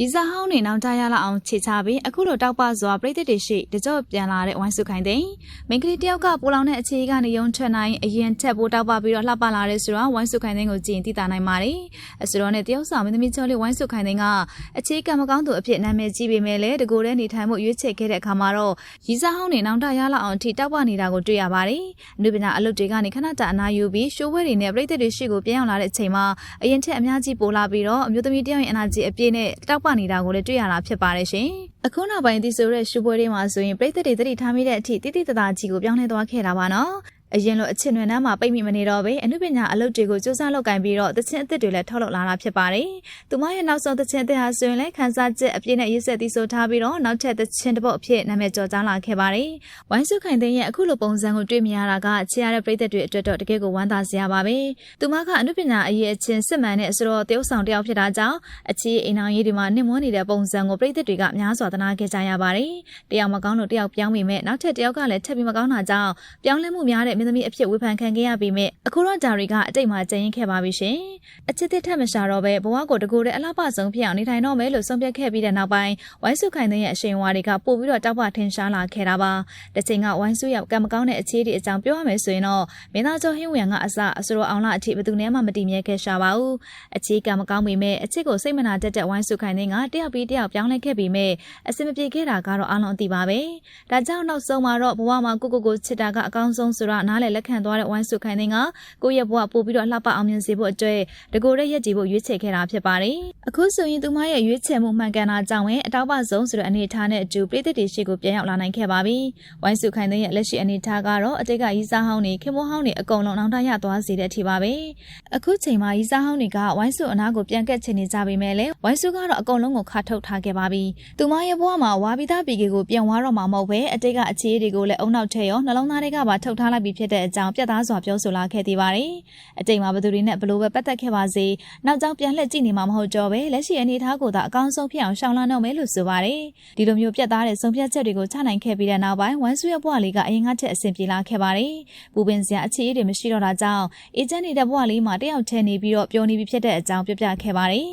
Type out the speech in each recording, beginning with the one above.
ရီစာဟောင်းတွေနောက်ကြရလောက်အောင်ခြေချပြီးအခုလိုတောက်ပစွာပြိသက်တွေရှိတကြော့ပြန်လာတဲ့ဝိုင်းစုခိုင်တဲ့မိန်းကလေးတယောက်ကပိုလောင်တဲ့အခြေကနေယုံထွက်နိုင်အရင်ချက်ပိုးတောက်ပပြီးတော့လှပလာတဲ့ဆိုတော့ဝိုင်းစုခိုင်တဲ့ကိုကြည့်ရင်သိတာနိုင်ပါတယ်အစတော့နဲ့တယောက်ဆောင်မင်းသမီးချောလေးဝိုင်းစုခိုင်တဲ့ကအခြေကံမကောင်းသူအဖြစ်နာမည်ကြီးပေမဲ့လည်းတကူတဲ့နေထိုင်မှုရွေးချယ်ခဲ့တဲ့အခါမှာတော့ရီစာဟောင်းတွေနောက်တရလောက်အောင်ထိတောက်ပနေတာကိုတွေ့ရပါတယ်အနုပညာအလုပ်တွေကနေခဏတာအနာယူပြီးရှိုးဝဲတွေနဲ့ပြိသက်တွေရှိကိုပြန်ရောက်လာတဲ့အချိန်မှာအရင်ထက်အများကြီးပိုလာပြီးတော့အမျိုးသမီးတယောက်ရဲ့အနာကြီးအပြည့်နဲ့တောက်ပနေတာကိုလည်းတွေ့ရတာဖြစ်ပါတယ်ရှင်။အခုနောက်ပိုင်းဒီဆိုတဲ့ရှုပွဲတွေမှာဆိုရင်ပြိသက်တွေသတိထားမိတဲ့အထိတိတိတသားကြီးကိုပြောင်းလဲသွားခဲ့တာပါနော်။ အရင်လိုအချစ်နွယ်နှမ်းမှာပိတ်မိမနေတော့ပဲအနုပညာအလုပ်တွေကိုစူးစမ်းလုပ်ကင်ပြီးတော့သချင်းအသစ်တွေလည်းထုတ်လုပ်လာတာဖြစ်ပါတယ်။သူမရဲ့နောက်ဆုံးသချင်းအသစ်ဟာဆိုရင်လည်းခန်းစားချက်အပြည့်နဲ့ရေးဆက်သီးဆိုထားပြီးတော့နောက်ထပ်သချင်းတစ်ပုတ်အဖြစ်နာမည်ကျော်ကြားလာခဲ့ပါတယ်။ဝိုင်းစုခိုင်သိန်းရဲ့အခုလိုပုံစံကိုတွေ့မြင်ရတာကချစ်ရတဲ့ပရိသတ်တွေအတွက်တော့တကယ်ကိုဝမ်းသာစရာပါပဲ။သူမကအနုပညာအရေးအချင်းစစ်မှန်တဲ့ဆိုတော့တယောက်ဆောင်တယောက်ဖြစ်တာကြောင့်အချစ်အိမ်အောင်ရေးတွေမှာနှိမ့်မွနေတဲ့ပုံစံကိုပရိသတ်တွေကများစွာသနာခဲ့ကြရပါတယ်။တယောက်မကောင်းလို့တယောက်ပြောင်းမိမဲ့နောက်ထပ်တယောက်ကလည်းထပ်ပြီးမကောင်းတာကြောင့်ပြောင်းလဲမှုများတဲ့မင်းသမီးအဖြစ်ဝေဖန်ခံခဲ့ရပြီးမြဲအခုတော့ဂျာရီကအတိတ်မှာကျရင်ခဲ့ပါပြီရှင်အချစ်တစ်ထက်မရှာတော့ပဲဘဝကိုတကူတဲ့အလားပဆုံးဖြစ်အောင်နေထိုင်တော့မယ်လို့ဆုံးဖြတ်ခဲ့ပြီးတဲ့နောက်ပိုင်းဝိုင်းစုခိုင်တဲ့ရဲ့အရှိန်အဝါတွေကပို့ပြီးတော့တောက်ပထင်ရှားလာခဲ့တာပါတစ်ချိန်ကဝိုင်းစုရောက်ကံမကောင်းတဲ့အခြေအနေအကြောင်းပြောရမယ်ဆိုရင်တော့မင်းသားကျော်ဟင်းဝရံကအစအစရောအောင်လာအထိဘယ်သူနဲ့မှမတည်မြဲခဲ့ရှာပါဘူးအခြေကံမကောင်းပေမဲ့အချစ်ကိုစိတ်မနာတတ်တဲ့ဝိုင်းစုခိုင်တဲ့ကတယောက်ပြီးတယောက်ပြောင်းလဲခဲ့ပြီးမြဲအစင်မပြေခဲ့တာကတော့အလုံးအသိပါပဲဒါကြောင့်နောက်ဆုံးမှာတော့ဘဝမှာကိုကိုကိုချစ်တာကအကောင်းဆုံးဆိုတော့နားလေလက်ခံသွားတဲ့ဝိုင်းစုခိုင်တဲ့ကကိုယ့်ရဲ့ဘဝပို့ပြီးတော့လှပအောင်မြင်စေဖို့အတွက်တကိုယ်ရဲ့ရက်ကြည်ဖို့ရွေးချယ်ခဲ့တာဖြစ်ပါတယ်။အခုဆိုရင်သူမရဲ့ရွေးချယ်မှုမှန်ကန်တာကြောင့်ပဲအတောက်ပဆုံးဆိုတဲ့အနေအထားနဲ့အတူပြည်သက်တွေရှိကိုပြန်ရောက်လာနိုင်ခဲ့ပါပြီ။ဝိုင်းစုခိုင်တဲ့ရဲ့လက်ရှိအနေအထားကတော့အတိတ်ကရီးစားဟောင်းတွေခင်မဟောင်းတွေအကုန်လုံးနောက်ထပ်ရသွားစေတဲ့အထိပါပဲ။အခုချိန်မှာရီးစားဟောင်းတွေကဝိုင်းစုအနာကိုပြန်ကက်ချင်နေကြပေမဲ့လည်းဝိုင်းစုကတော့အကုန်လုံးကိုခါထုတ်ထားခဲ့ပါပြီ။သူမရဲ့ဘဝမှာဝါပြီးသားပြည်ကိုပြန်ဝါတော့မှာမဟုတ်ပဲအတိတ်ကအခြေအေးတွေကိုလည်းအုံနောက်ထဲရောနှလုံးသားတွေကပါထုတ်ထားလိုက်ပြီးဖြစ်တဲ့အကြောင်းပြတ်သားစွာပြောဆိုလာခဲ့သေးပါတယ်။အတိတ်မှာဘသူတွေနဲ့ဘလို့ပဲပတ်သက်ခဲ့ပါစေနောက်ကြောင်ပြန်လှည့်ကြည့်နေမှာမဟုတ်တော့ပဲလက်ရှိအနေအထားကိုသာအကောင်းဆုံးဖြစ်အောင်ရှောင်လန်းတော့မယ်လို့ဆိုပါတယ်ဒီလိုမျိုးပြတ်သားတဲ့ဆုံးဖြတ်ချက်တွေကိုချနိုင်ခဲ့ပြီးတဲ့နောက်ပိုင်းဝမ်ဆူရဲ့ဘဝလေးကအရင်ကချက်အဆင်ပြေလာခဲ့ပါတယ်ပူပင်စရာအခြေအေးတွေမရှိတော့တာကြောင့်အေဂျင့်နေတဲ့ဘဝလေးမှာတယောက်ထဲနေပြီးတော့ပျော်နေပြီဖြစ်တဲ့အကြောင်းပြောပြခဲ့ပါတယ်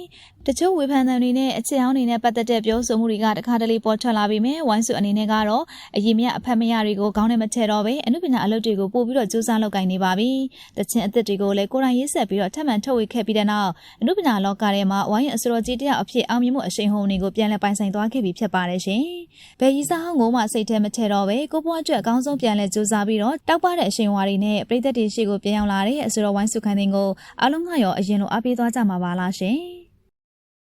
တချို့ဝေဖန်သံတွေနဲ့အချစ်အောင်တွေနဲ့ပတ်သက်တဲ့ပြောဆိုမှုတွေကတခါတလေပေါ်ထွက်လာပြီးမြဲဝိုင်းစုအနေနဲ့ကတော့အရင်မြအဖက်မရတွေကိုခေါင်းနဲ့မထည့်တော့ပဲအနုပညာအလုပ်တွေကိုပို့ပြီးတော့စူးစမ်းလုပ်ကိုင်နေပါပြီ။တချင်အသစ်တွေကိုလည်းကိုယ်တိုင်ရေးဆက်ပြီးတော့ထပ်မံထုတ်ဝေခဲ့ပြီးတဲ့နောက်အနုပညာလောကထဲမှာဝိုင်းရင်အစတော်ကြီးတယောက်အဖြစ်အောင်မြင်မှုအရှိန်ဟုန်တွေကိုပြန်လည်ပိုင်ဆိုင်သွားခဲ့ပြီဖြစ်ပါတယ်ရှင်။ဘယ်ရီစာဟောင်းကိုမှစိတ်ထဲမထည့်တော့ပဲကိုဘွားအတွက်အကောင်းဆုံးပြန်လည်စူးစမ်းပြီးတော့တောက်ပတဲ့အရှိန်ဝါတွေနဲ့ပြည်သက်တွေရှိကိုပြန်ရောက်လာတဲ့အစတော်ဝိုင်းစုခိုင်တဲ့ကိုအားလုံးကရောအရင်လိုအားပေးသွားကြမှာပါလားရှင်။